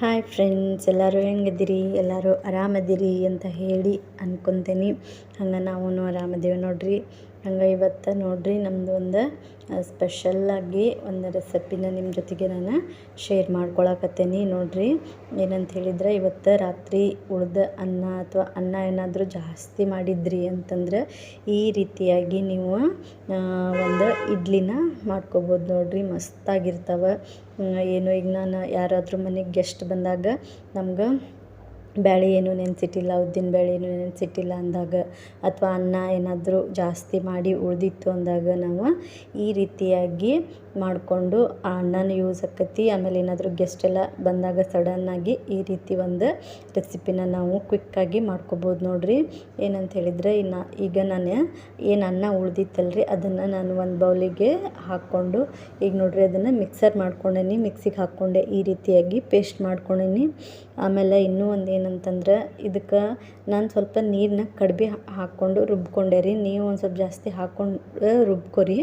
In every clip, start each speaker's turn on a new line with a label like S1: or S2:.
S1: Hi friends ಎಲ್ಲರೂ ಹೆಂಗಿದ್ದೀರಿ? ಎಲ್ಲರೂ ಆರಾಮದಿರಿ ಅಂತ ಹೇಳಿ ಅನ್ಕೊತೀನಿ. ಹಂಗೆ ನಾವು ಆರಾಮದೇವೆ ನೋಡ್ರಿ. ಹಂಗೆ ಇವತ್ತು ನೋಡಿರಿ ನಮ್ಮದು ಒಂದು ಸ್ಪೆಷಲ್ಲಾಗಿ ಒಂದು ರೆಸಿಪಿನ ನಿಮ್ಮ ಜೊತೆಗೆ ನಾನು ಶೇರ್ ಮಾಡ್ಕೊಳಕತ್ತೀನಿ. ನೋಡಿರಿ ಏನಂತ ಹೇಳಿದ್ರೆ ಇವತ್ತು ರಾತ್ರಿ ಉಳ್ದ ಅನ್ನ ಅಥವಾ ಅನ್ನ ಏನಾದರೂ ಜಾಸ್ತಿ ಮಾಡಿದ್ರಿ ಅಂತಂದ್ರೆ ಈ ರೀತಿಯಾಗಿ ನೀವು ಒಂದು ಇಡ್ಲಿನ ಮಾಡ್ಕೊಬೋದು. ನೋಡಿರಿ ಮಸ್ತಾಗಿರ್ತವೆ. ಏನು ಈಗ ನಾನು ಯಾರಾದರೂ ಮನೆಗೆ ಗೆಸ್ಟ್ ಬಂದಾಗ ನಮ್ಗೆ ಬ್ಯಾಳೆ ಏನು ನೆನೆಸಿಟ್ಟಿಲ್ಲ, ಉದ್ದಿನ ಬೇಳೆ ಏನು ನೆನೆಸಿಟ್ಟಿಲ್ಲ ಅಂದಾಗ ಅಥವಾ ಅನ್ನ ಏನಾದರೂ ಜಾಸ್ತಿ ಮಾಡಿ ಉಳಿದಿತ್ತು ಅಂದಾಗ ನಾವು ಈ ರೀತಿಯಾಗಿ ಮಾಡಿಕೊಂಡು ಆ ಅನ್ನನ ಯೂಸ್ ಆಕತಿ. ಆಮೇಲೆ ಏನಾದರೂ ಗೆಸ್ಟ್ ಎಲ್ಲ ಬಂದಾಗ ಸಡನ್ನಾಗಿ ಈ ರೀತಿ ಒಂದು ರೆಸಿಪಿನ ನಾವು ಕ್ವಿಕ್ಕಾಗಿ ಮಾಡ್ಕೊಬೋದು ನೋಡಿರಿ. ಏನಂತ ಹೇಳಿದರೆ ಇನ್ನು ಈಗ ನಾನು ಏನು ಅನ್ನ ಉಳ್ದಿತ್ತಲ್ರಿ, ಅದನ್ನು ನಾನು ಒಂದು ಬೌಲಿಗೆ ಹಾಕ್ಕೊಂಡು ಈಗ ನೋಡಿರಿ ಅದನ್ನು ಮಿಕ್ಸರ್ ಮಾಡ್ಕೊಂಡೇನಿ. ಮಿಕ್ಸಿಗೆ ಹಾಕ್ಕೊಂಡೆ ಈ ರೀತಿಯಾಗಿ ಪೇಸ್ಟ್ ಮಾಡ್ಕೊಂಡೇನಿ. ಆಮೇಲೆ ಇನ್ನೂ ಒಂದು ಏನಂತಂದ್ರೆ ಇದಕ್ಕೆ ನಾನು ಸ್ವಲ್ಪ ನೀರನ್ನ ಕಡಿಮೆ ಹಾಕ್ಕೊಂಡು ರುಬ್ಕೊಂಡೆ ರೀ. ನೀವು ಒಂದು ಸ್ವಲ್ಪ ಜಾಸ್ತಿ ಹಾಕ್ಕೊಂಡು ರುಬ್ಕೊರಿ.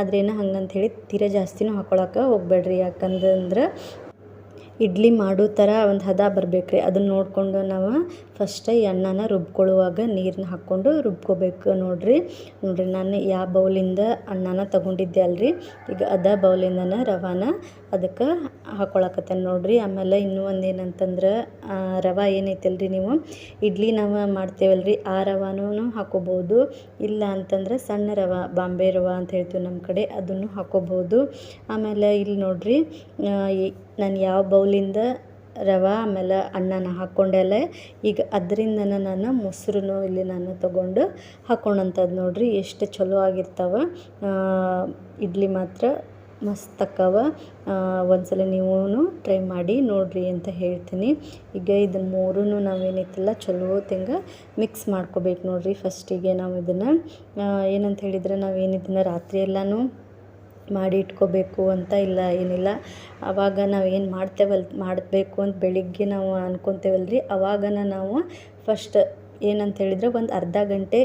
S1: ಆದ್ರೇನು ಹೇಳಿ ತೀರಾ ಜಾಸ್ತಿನೂ ಹಾಕ್ಕೊಳಕ್ಕೆ ಹೋಗ್ಬೇಡ್ರಿ. ಯಾಕಂದ್ರೆ ಇಡ್ಲಿ ಮಾಡೋ ಥರ ಒಂದು ಹದ ಬರಬೇಕ್ರಿ. ಅದನ್ನು ನೋಡಿಕೊಂಡು ನಾವು ಫಸ್ಟ್ ಈ ಅನ್ನನ ರುಬ್ಕೊಳ್ಳುವಾಗ ನೀರನ್ನ ಹಾಕ್ಕೊಂಡು ರುಬ್ಕೋಬೇಕು ನೋಡಿರಿ. ನೋಡಿರಿ, ನಾನು ಯಾವ ಬೌಲಿಂದ ಅನ್ನನ ತಗೊಂಡಿದ್ದೆ ಅಲ್ರಿ. ಈಗ ಅದೇ ಬೌಲಿಂದನೇ ರವಾನ ಅದಕ್ಕೆ ಹಾಕ್ಕೊಳಕತ್ತೇನೆ ನೋಡಿರಿ. ಆಮೇಲೆ ಇನ್ನೂ ಒಂದು ಏನಂತಂದ್ರೆ ರವೆ ಏನೈತಲ್ರಿ ನೀವು? ಇಡ್ಲಿ ನಾವು ಮಾಡ್ತೇವಲ್ರಿ. ಆ ರವಾನೂ ಹಾಕ್ಕೋಬೋದು ಇಲ್ಲ ಅಂತಂದ್ರೆ ಸಣ್ಣ ರವೆ, ಬಾಂಬೆ ರವೆ ಅಂತ ಹೇಳ್ತೀವಿ ನಮ್ಮ ಕಡೆ, ಅದನ್ನು ಹಾಕ್ಕೋಬೋದು ಆಮೇಲೆ ಇಲ್ಲಿ ನೋಡಿರಿ ನಾನು ಯಾವ ಬೌಲಿಂದ ರವೆ, ಆಮೇಲೆ ಅಣ್ಣನ ಹಾಕ್ಕೊಂಡೆಲ್ಲ ಈಗ ಅದರಿಂದನೇ ನಾನು ಮೊಸರನ್ನು ಇಲ್ಲಿ ನಾನು ತೊಗೊಂಡು ಹಾಕ್ಕೊಂಡಂಥದ್ದು ನೋಡಿರಿ. ಎಷ್ಟು ಚಲೋ ಆಗಿರ್ತಾವೆ. ಇಡ್ಲಿ ಮಾತ್ರ ಮಸ್ತ್ ಒಂದ್ಸಲ ನೀವು ಟ್ರೈ ಮಾಡಿ ನೋಡಿರಿ ಅಂತ ಹೇಳ್ತೀನಿ. ಈಗ ಇದನ್ನ ಮೂರೂ ನಾವೇನೈತಿಲ್ಲ ಚಲೋ ತೆಂಗ ಮಿಕ್ಸ್ ಮಾಡ್ಕೋಬೇಕು ನೋಡಿರಿ ಫಸ್ಟಿಗೆ ನಾವು ಇದನ್ನು ಏನಂತ ಹೇಳಿದರೆ ನಾವು ಇದನ್ನು ರಾತ್ರಿ ಎಲ್ಲನೂ ಮಾಡಿ ಇಟ್ಕೋಬೇಕು ಅಂತ ಇಲ್ಲ, ಏನಿಲ್ಲ. ಆವಾಗ ನಾವು ಏನು ಮಾಡ್ತೇವಲ್, ಮಾಡಬೇಕು ಅಂತ ಬೆಳಿಗ್ಗೆ ನಾವು ಅನ್ಕೊತೇವಲ್ಲ ರೀ ಅವಾಗನ ನಾವು ಫಸ್ಟ್ ಏನಂತ ಹೇಳಿದರೆ ಒಂದು ಅರ್ಧ ಗಂಟೆ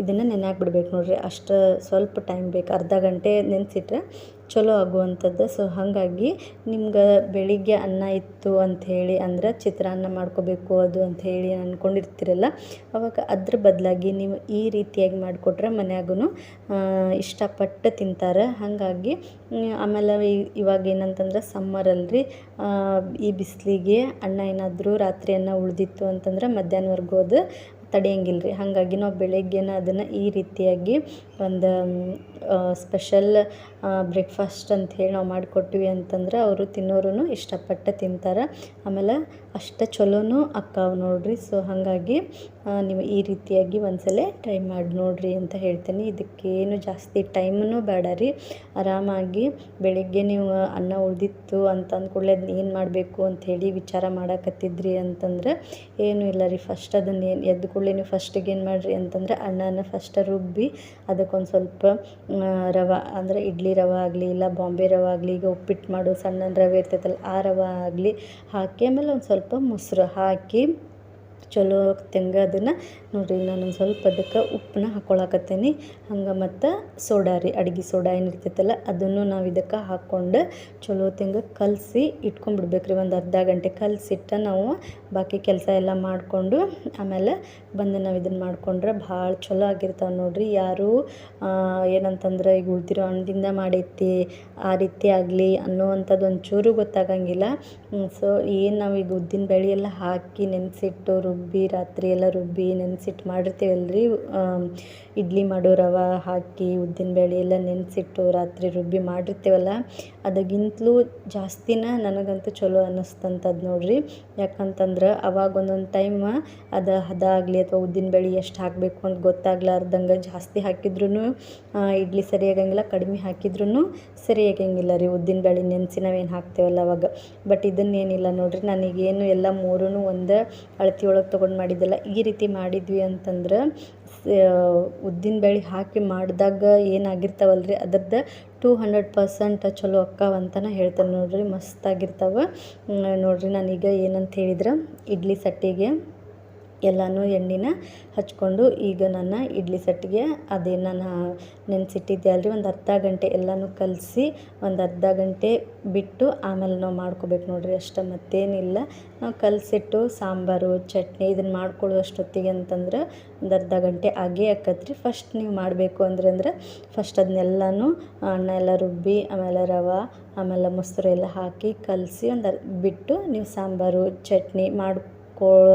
S1: ಇದನ್ನು ನೆನೆ ಹಾಕ್ಬಿಡ್ಬೇಕು ನೋಡಿರಿ. ಅಷ್ಟು ಸ್ವಲ್ಪ ಟೈಮ್ ಬೇಕು. ಅರ್ಧ ಗಂಟೆ ನೆನೆಸಿಟ್ರೆ ಚಲೋ ಆಗುವಂಥದ್ದು. ಸೊ ಹಾಗಾಗಿ ನಿಮ್ಗೆ ಬೆಳಿಗ್ಗೆ ಅನ್ನ ಇತ್ತು ಅಂಥೇಳಿ ಅಂದ್ರೆ ಚಿತ್ರಾನ್ನ ಮಾಡ್ಕೋಬೇಕು, ಅದು ಅಂಥೇಳಿ ಅಂದ್ಕೊಂಡಿರ್ತೀರಲ್ಲ ಅವಾಗ ಅದ್ರ ಬದಲಾಗಿ ನೀವು ಈ ರೀತಿಯಾಗಿ ಮಾಡಿಕೊಟ್ರೆ ಮನ್ಯಾಗೂ ಇಷ್ಟಪಟ್ಟು ತಿಂತಾರೆ. ಹಾಗಾಗಿ ಆಮೇಲೆ ಇವಾಗ ಏನಂತಂದ್ರೆ ಸಮ್ಮರ್ ಅಲ್ರಿ ಈ ಬಿಸಿಲಿಗೆ ಅನ್ನ ಏನಾದರೂ ರಾತ್ರಿ ಅನ್ನ ಉಳಿದಿತ್ತು ಅಂತಂದ್ರೆ ಮಧ್ಯಾಹ್ನವರೆಗೂ ಅದು ತಡೆಯಂಗಿಲ್ಲ ರೀ ಹಾಗಾಗಿ ನಾವು ಬೆಳಗ್ಗೆನ ಅದನ್ನು ಈ ರೀತಿಯಾಗಿ ಒಂದು ಸ್ಪೆಷಲ್ ಬ್ರೇಕ್ಫಾಸ್ಟ್ ಅಂಥೇಳಿ ನಾವು ಮಾಡಿಕೊಟ್ವಿ ಅಂತಂದ್ರೆ ಅವರು ತಿನ್ನೋರು ಇಷ್ಟಪಟ್ಟು ತಿಂತಾರೆ. ಆಮೇಲೆ ಅಷ್ಟು ಚಲೋನು ಅಕ್ಕಾವ ನೋಡಿರಿ. ಸೊ ಹಾಗಾಗಿ ನೀವು ಈ ರೀತಿಯಾಗಿ ಒಂದ್ಸಲ ಟ್ರೈ ಮಾಡಿ ನೋಡಿರಿ ಅಂತ ಹೇಳ್ತೀನಿ. ಇದಕ್ಕೇನು ಜಾಸ್ತಿ ಟೈಮೂ ಬೇಡ ರೀ. ಆರಾಮಾಗಿ ಬೆಳಗ್ಗೆ ನೀವು ಅನ್ನ ಉಳಿದಿತ್ತು ಅಂತ ಅಂದ್ಕೊಳ್ಳೆ ಅದನ್ನ ಏನು ಮಾಡಬೇಕು ಅಂಥೇಳಿ ವಿಚಾರ ಮಾಡಕತ್ತಿದ್ರಿ ಅಂತಂದ್ರೆ ಏನೂ ಇಲ್ಲ ರೀ. ಫಸ್ಟ್ ಅದನ್ನು ಏನು ಎದ್ದ ಕೂಡಲೇ ನೀವು ಫಸ್ಟಿಗೆ ಏನು ಮಾಡಿರಿ ಅಂತಂದ್ರೆ ಅಣ್ಣನ ಫಸ್ಟ್ ರುಬ್ಬಿ ಅದಕ್ಕೊಂದು ಸ್ವಲ್ಪ ರವೆ ಅಂದರೆ ಇಡ್ಲಿ ರವೆ ಆಗಲಿ ಇಲ್ಲ ಬಾಂಬೆ ರವೆ ಆಗಲಿ ಈಗ ಉಪ್ಪಿಟ್ಟು ಮಾಡೋ ಸಣ್ಣ ರವೆ ಇರ್ತೈತಲ್ಲ ಆ ರವೆ ಆಗಲಿ ಹಾಕಿ ಆಮೇಲೆ ಒಂದು ಸ್ವಲ್ಪ ಮೊಸರು ಹಾಕಿ ಚಲೋ ತೆಂಗ ಅದನ್ನು ನೋಡಿರಿ ನಾನು ಒಂದು ಸ್ವಲ್ಪ ಅದಕ್ಕೆ ಉಪ್ಪನ್ನ ಹಾಕ್ಕೊಳಕತ್ತೀನಿ ಹಂಗೆ ಮತ್ತು ಸೋಡಾ ರೀ, ಅಡ್ಗೆ ಸೋಡಾ ಏನಿರ್ತೈತಲ್ಲ ಅದನ್ನು ನಾವು ಇದಕ್ಕೆ ಹಾಕ್ಕೊಂಡು ಚಲೋ ತೆಂಗ ಕಲಸಿ ಇಟ್ಕೊಂಡ್ಬಿಡ್ಬೇಕು ರೀ ಒಂದು ಅರ್ಧ ಗಂಟೆ ಕಲಸಿಟ್ಟು ನಾವು ಬಾಕಿ ಕೆಲಸ ಎಲ್ಲ ಮಾಡಿಕೊಂಡು ಆಮೇಲೆ ಬಂದು ನಾವು ಇದನ್ನು ಮಾಡಿಕೊಂಡ್ರೆ ಭಾಳ ಚಲೋ ಆಗಿರ್ತಾವೆ ನೋಡಿರಿ. ಯಾರು ಏನಂತಂದ್ರೆ ಈಗ ಉಳ್ದಿರೋ ಹಣ್ಣಿಂದ ಮಾಡೈತಿ ಆ ರೀತಿ ಆಗಲಿ ಅನ್ನುವಂಥದ್ದು ಒಂಚೂರು ಗೊತ್ತಾಗಂಗಿಲ್ಲ. ಸೊ ಏನು ನಾವು ಈಗ ಉದ್ದಿನ ಬೇಳೆ ಎಲ್ಲ ಹಾಕಿ ನೆನೆಸಿಟ್ಟು ರುಬ್ಬಿ, ರಾತ್ರಿ ಎಲ್ಲ ರುಬ್ಬಿ ನೆನೆಸಿಟ್ಟು ರೀ ಇಡ್ಲಿ ಮಾಡೋ ರವೆ ಹಾಕಿ, ಉದ್ದಿನ ಬೇಳೆ ಎಲ್ಲ ನೆನೆಸಿಟ್ಟು ರಾತ್ರಿ ರುಬ್ಬಿ ಮಾಡಿರ್ತೀವಲ್ಲ? ಅದಕ್ಕಿಂತಲೂ ಜಾಸ್ತಿನ ನನಗಂತೂ ಚಲೋ ಅನ್ನಿಸ್ತಂಥದ್ದು ನೋಡಿರಿ. ಯಾಕಂತಂದ್ರೆ ಅವಾಗ ಒಂದೊಂದು ಟೈಮ್ ಅದು ಹದ ಆಗಲಿ ಅಥವಾ ಉದ್ದಿನ ಬೇಳೆ ಎಷ್ಟು ಹಾಕಬೇಕು ಅಂತ ಗೊತ್ತಾಗ್ಲಾರ್ದಂಗೆ ಜಾಸ್ತಿ ಹಾಕಿದ್ರೂ ಇಡ್ಲಿ ಸರಿಯಾಗಂಗಿಲ್ಲ ಕಡಿಮೆ ಹಾಕಿದ್ರೂ ಸರಿಯಾಗಂಗಿಲ್ಲ ರೀ. ಉದ್ದಿನ ಬೇಳೆ ನೆನೆಸಿ ನಾವೇನು ಹಾಕ್ತೇವಲ್ಲ ಅವಾಗ. ಬಟ್ ಇದನ್ನೇನಿಲ್ಲ ನೋಡಿರಿ, ನನಗೇನು ಎಲ್ಲ ಮೂರೂ ಒಂದು ಅಳತೆ ಒಳಗೆ ತೊಗೊಂಡು ಮಾಡಿದ್ದೆಲ್ಲ ಈ ರೀತಿ ಮಾಡಿದ್ವಿ ಅಂತಂದ್ರೆ ಉದ್ದಿನ ಬೇಳೆ ಹಾಕಿ ಮಾಡಿದಾಗ ಏನಾಗಿರ್ತಾವಲ್ಲ ರೀ ಅದ್ರದ್ದು ಟೂ ಹಂಡ್ರೆಡ್ ಪರ್ಸೆಂಟ್ ಚಲೋ ಅಕ್ಕಾವ ಅಂತಲೇ ಹೇಳ್ತಾರೆ ನೋಡಿರಿ ಮಸ್ತಾಗಿರ್ತಾವೆ ನೋಡಿರಿ ನಾನೀಗ ಏನಂತ ಹೇಳಿದ್ರೆ, ಇಡ್ಲಿ ಸಟ್ಟಿಗೆ ಎಲ್ಲನೂ ಎಣ್ಣೆನ ಹಚ್ಕೊಂಡು ಈಗ ನನ್ನ ಇಡ್ಲಿ ಸಟ್ಟಿಗೆ ಅದೇ ನಾನು ನೆನೆಸಿಟ್ಟಿದ್ದೆ ಅಲ್ರಿ, ಒಂದು ಅರ್ಧ ಗಂಟೆ ಎಲ್ಲನೂ ಕಲಸಿ ಒಂದು ಅರ್ಧ ಗಂಟೆ ಬಿಟ್ಟು ಆಮೇಲೆ ನಾವು ಮಾಡ್ಕೋಬೇಕು ನೋಡಿರಿ, ಅಷ್ಟೇ ಮತ್ತೇನಿಲ್ಲ. ನಾವು ಕಲಸಿಟ್ಟು ಸಾಂಬಾರು, ಚಟ್ನಿ ಇದನ್ನು ಮಾಡ್ಕೊಳ್ಳುವಷ್ಟೊತ್ತಿಗೆ ಅಂತಂದ್ರೆ ಒಂದು ಅರ್ಧ ಗಂಟೆ ಆಗೇ ಆಕತ್ರಿ. ಫಸ್ಟ್ ನೀವು ಮಾಡಬೇಕು ಅಂದ್ರೆ ಅಂದ್ರೆ ಫಸ್ಟ್ ಅದನ್ನೆಲ್ಲನೂ ಅನ್ನ ಎಲ್ಲ ರುಬ್ಬಿ, ಆಮೇಲೆ ರವೆ, ಆಮೇಲೆ ಮೊಸರು ಎಲ್ಲ ಹಾಕಿ ಕಲಸಿ ಒಂದು ಬಿಟ್ಟು ನೀವು ಸಾಂಬಾರು, ಚಟ್ನಿ ಮಾಡಿ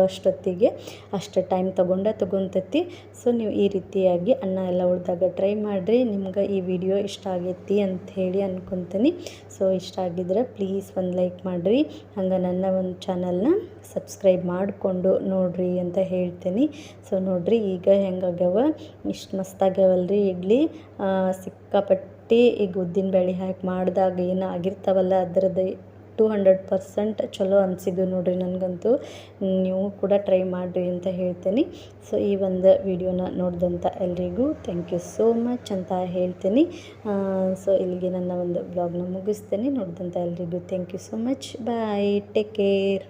S1: ಅಷ್ಟೊತ್ತಿಗೆ ಅಷ್ಟು ಟೈಮ್ ತೊಗೊಂಡ ತೊಗೊತೈತಿ. ಸೊ ನೀವು ಈ ರೀತಿಯಾಗಿ ಅನ್ನ ಎಲ್ಲ ಉಳಿದಾಗ ಟ್ರೈ ಮಾಡಿರಿ. ನಿಮ್ಗೆ ಈ ವಿಡಿಯೋ ಇಷ್ಟ ಆಗೈತಿ ಅಂತ ಹೇಳಿ ಅನ್ಕೊತೀನಿ. ಸೊ ಇಷ್ಟ ಆಗಿದ್ರೆ ಪ್ಲೀಸ್ ಒಂದು ಲೈಕ್ ಮಾಡಿರಿ. ಹಂಗೆ ನನ್ನ ಒಂದು ಚಾನಲ್ನ ಸಬ್ಸ್ಕ್ರೈಬ್ ಮಾಡಿಕೊಂಡು ನೋಡಿರಿ ಅಂತ ಹೇಳ್ತೀನಿ. ಸೊ ನೋಡಿರಿ ಈಗ ಹೆಂಗಾಗ್ಯಾವ ಇಷ್ಟು ಮಸ್ತಾಗ್ಯಾವಲ್ರಿ ಇಡ್ಲಿ. ಸಿಕ್ಕಾಪಟ್ಟೆ ಈಗ ಉದ್ದಿನ ಬೇಳೆ ಹಾಕಿ ಮಾಡಿದಾಗ ಏನು ಆಗಿರ್ತಾವಲ್ಲ ಅದರದ್ದು ಟು ಹಂಡ್ರೆಡ್ ಪರ್ಸೆಂಟ್ ಚಲೋ ಅನಿಸಿದ್ದು ನೋಡಿರಿ ನನಗಂತೂ. ನೀವು ಕೂಡ ಟ್ರೈ ಮಾಡಿರಿ ಅಂತ ಹೇಳ್ತೀನಿ. ಸೊ, ಈ ಒಂದು ವಿಡಿಯೋನ ನೋಡಿದಂಥ ಎಲ್ರಿಗೂ ಥ್ಯಾಂಕ್ ಯು ಸೋ ಮಚ್ ಅಂತ ಹೇಳ್ತೀನಿ. ಸೊ, ಇಲ್ಲಿಗೆ ನನ್ನ ಒಂದು ಬ್ಲಾಗ್ನ ಮುಗಿಸ್ತೇನೆ. ನೋಡಿದಂಥ ಎಲ್ರಿಗೂ thank you so much bye take care